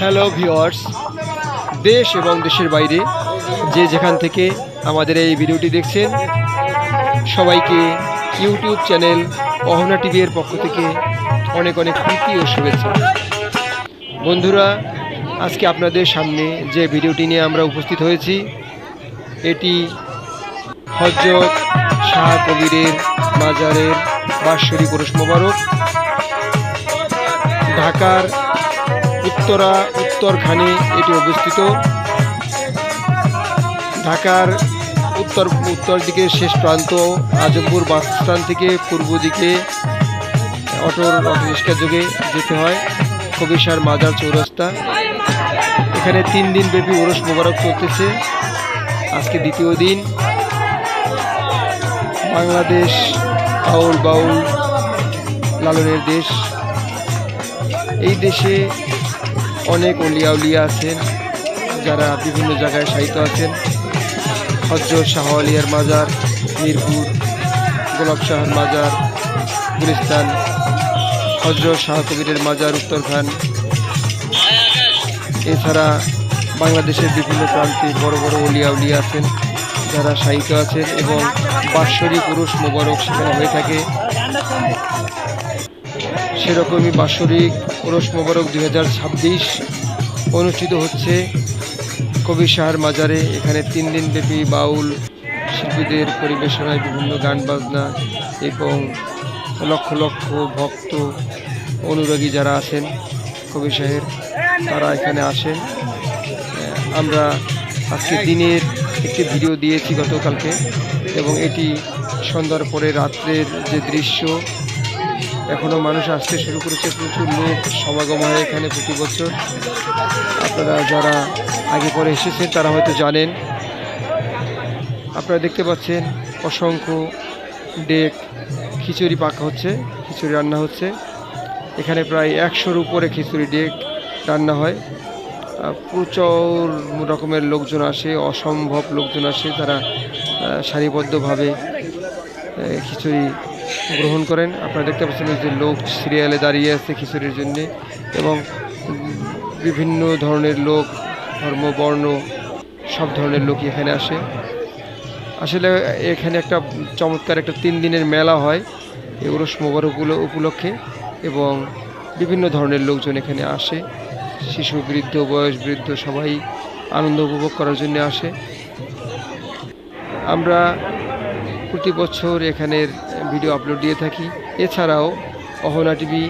Hello viewers দেশ এবং দেশের বাইরে যে যেখান থেকে আমাদের এই ভিডিওটি দেখছেন, সবাইকে ইউটিউব চ্যানেল অহনা টিভি এর পক্ষ থেকে অনেক অনেক প্রীতি ও শুভেচ্ছা। বন্ধুরা, আজকে আপনাদের সামনে যে ভিডিওটি নিয়ে আমরা উপস্থিত হয়েছি, এটি হজরত শাহ কবিরের মাজারের বাৎসরিক পুরুষ মোবারক, ঢাকার উত্তরা, উত্তরখানে, এটি অবস্থিত। ঢাকার উত্তর উত্তর দিকে শেষ প্রান্ত, আজমপুর বাস স্ট্যান্ড থেকে পূর্ব দিকে অটোর অটো রিক্সা যোগে যেতে হয় কবিসার মাজার চৌরাস্তা। এখানে তিন দিন ব্যাপী ওরস মোবারক চলতেছে। আজকে দ্বিতীয় দিন। বাংলাদেশ আউল বাউল লালনের দেশ। এই দেশে অনেক অলিয়া উলিয়া আছেন, যারা বিভিন্ন জায়গায় সাহিত্য আছেন। হজরত শাহ আলিয়ার মাজার, মিরপুর, গোলাপ শাহর মাজার, গুলিস্তান, হজরত শাহ কবিরের মাজার, উত্তরখান। এছাড়া বাংলাদেশের বিভিন্ন প্রান্তে বড় বড় অলিয়া উলিয়া আছেন, যারা সাহিত্য আছেন এবং বাৎসরিক পুরুষ মোবারক সেখানে হয়ে থাকে। সেরকমই বাৎসরিক ওরস মোবারক দুই হাজার ছাব্বিশ অনুষ্ঠিত হচ্ছে কবি শাহর মাজারে। এখানে তিন দিন ব্যাপী বাউল শিল্পীদের পরিবেশনায় বিভিন্ন গান বাজনা এবং লক্ষ লক্ষ ভক্ত অনুরাগী যারা আছেন, কবি শাহের, তারা এখানে আসেন। আমরা আজকে দিনের একটি ভিডিও দিয়েছি গতকালকে এবং এটি সন্ধ্যার পরে রাত্রের যে দৃশ্য এখনও মানুষ আসতে শুরু করেছে, প্রচুর লোক সমাগম হয় এখানে প্রতি বছর। আপনারা যারা আগে পরে এসেছেন, তারা হয়তো জানেন। আপনারা দেখতে পাচ্ছেন অসংখ্য ডেক, খিচুড়ি পাকা হচ্ছে, খিচুড়ি রান্না হচ্ছে। এখানে প্রায় একশোর উপরে খিচুড়ি ডেক রান্না হয়। প্রচুর রকমের লোকজন আসে, অসম্ভব লোকজন আসে, তারা সারিবদ্ধভাবে খিচুড়ি গ্রহণ করেন। আপনারা দেখতে পাচ্ছেন যে লোক সিরিয়ালে দাঁড়িয়ে আছে খিচুড়ির জন্য এবং বিভিন্ন ধরনের লোক, ধর্ম, বর্ণ, সব ধরনের লোকই এখানে আসে। আসলে এখানে একটা চমৎকার একটা তিন দিনের মেলা হয় মোবারক উপল- উপলক্ষে এবং বিভিন্ন ধরনের লোকজন এখানে আসে। শিশু, বৃদ্ধ, বয়স, বৃদ্ধ সবাই আনন্দ উপভোগ করার জন্য আসে। আমরা প্রতি বছর এখানের ভিডিও আপলোড দিয়ে থাকি। এছাড়াও অহনা টিভি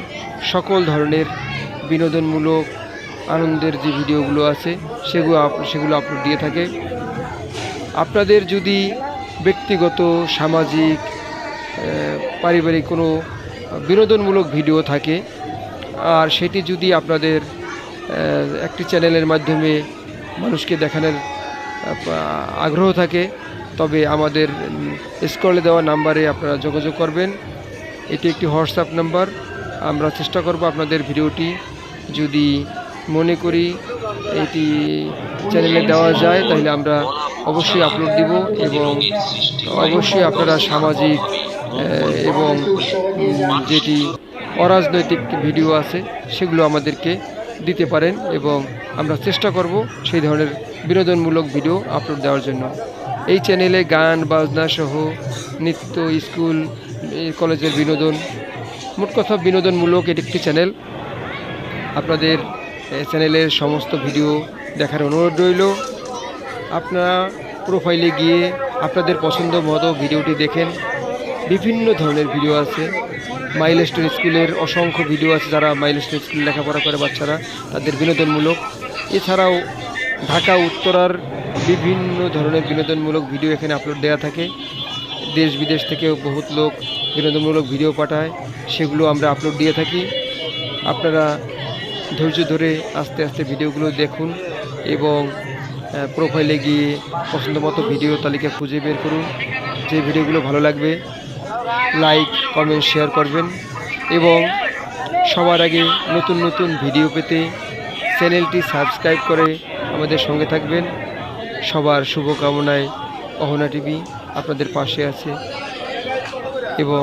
সকল ধরনের বিনোদনমূলক আনন্দের যে ভিডিওগুলো আছে সেগুলো সেগুলো আপলোড দিয়ে থাকে। আপনাদের যদি ব্যক্তিগত, সামাজিক পারিবারিক কোনো বিনোদনমূলক ভিডিও থাকে, আর সেটি যদি আপনাদের একটি চ্যানেলের মাধ্যমে মানুষকে দেখানোর আগ্রহ থাকে তবে আমাদের স্কলে দেওয়া নাম্বারে আপনারা যোগাযোগ করবেন। এটি একটি হোয়াটসঅ্যাপ নাম্বার। আমরা চেষ্টা করব আপনাদের ভিডিওটি যদি মনে করি এটি চ্যানেলে দেওয়া যায়, তাহলে আমরা অবশ্যই আপলোড দিব এবং অবশ্যই আপনারা সামাজিক এবং যেটি অরাজনৈতিক ভিডিও আছে, সেগুলো আমাদেরকে দিতে পারেন এবং আমরা চেষ্টা করব সেই ধরনের বিনোদনমূলক ভিডিও আপলোড দেওয়ার জন্য। এই চ্যানেলে গান, বাজনা সহ নৃত্য স্কুল কলেজের বিনোদন, মোট কথা বিনোদনমূলক এটি একটি চ্যানেল আপনাদের চ্যানেলের সমস্ত ভিডিও দেখার অনুরোধ রইল। আপনারা প্রোফাইলে গিয়ে আপনাদের পছন্দ মতো ভিডিওটি দেখেন। বিভিন্ন ধরনের ভিডিও আছে। মাইলস্টোন স্কুলের অসংখ্য ভিডিও আছে যারা মাইলস্টোন স্কুলে লেখাপড়া করে বাচ্চারা, তাদের বিনোদনমূলক। এছাড়াও ঢাকা, উত্তরার বিভিন্ন ধরনের বিনোদনমূলক ভিডিও এখানে আপলোড দেওয়া থাকে। দেশ বিদেশ থেকেও বহুত লোক বিনোদনমূলক ভিডিও পাঠায়, সেগুলো আমরা আপলোড দিয়ে থাকি। আপনারা ধৈর্য ধরে আস্তে আস্তে ভিডিওগুলো দেখুন এবং প্রোফাইলে গিয়ে পছন্দ মতো ভিডিও তালিকা খুঁজে বের করুন। যে ভিডিওগুলো ভালো লাগবে লাইক কমেন্ট শেয়ার করবেন এবং সবার আগে নতুন নতুন ভিডিও পেতে চ্যানেলটি সাবস্ক্রাইব করে আমাদের সঙ্গে থাকবেন। সবার শুভকামনায় অহনা টিভি আপনাদের পাশে আছে এবং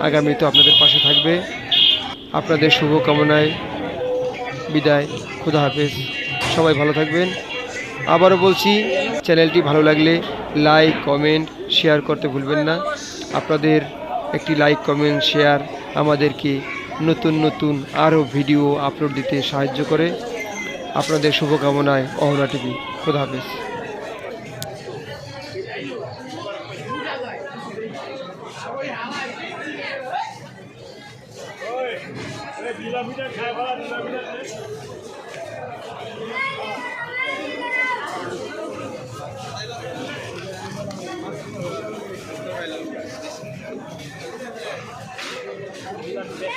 আগামীতে আপনাদের পাশে থাকবে। আপনাদের শুভকামনায় বিদায়। খুদা হাফেজ। সবাই ভালো থাকবেন। আবারও বলছি, চ্যানেলটি ভালো লাগলে লাইক, কমেন্ট, শেয়ার করতে ভুলবেন না। আপনাদের একটি লাইক, কমেন্ট, শেয়ার আমাদেরকে নতুন নতুন আরও ভিডিও আপলোড দিতে সাহায্য করে। আপনাদের শুভকামনায় অহরা টিভি। খোদা হাফেজ। কি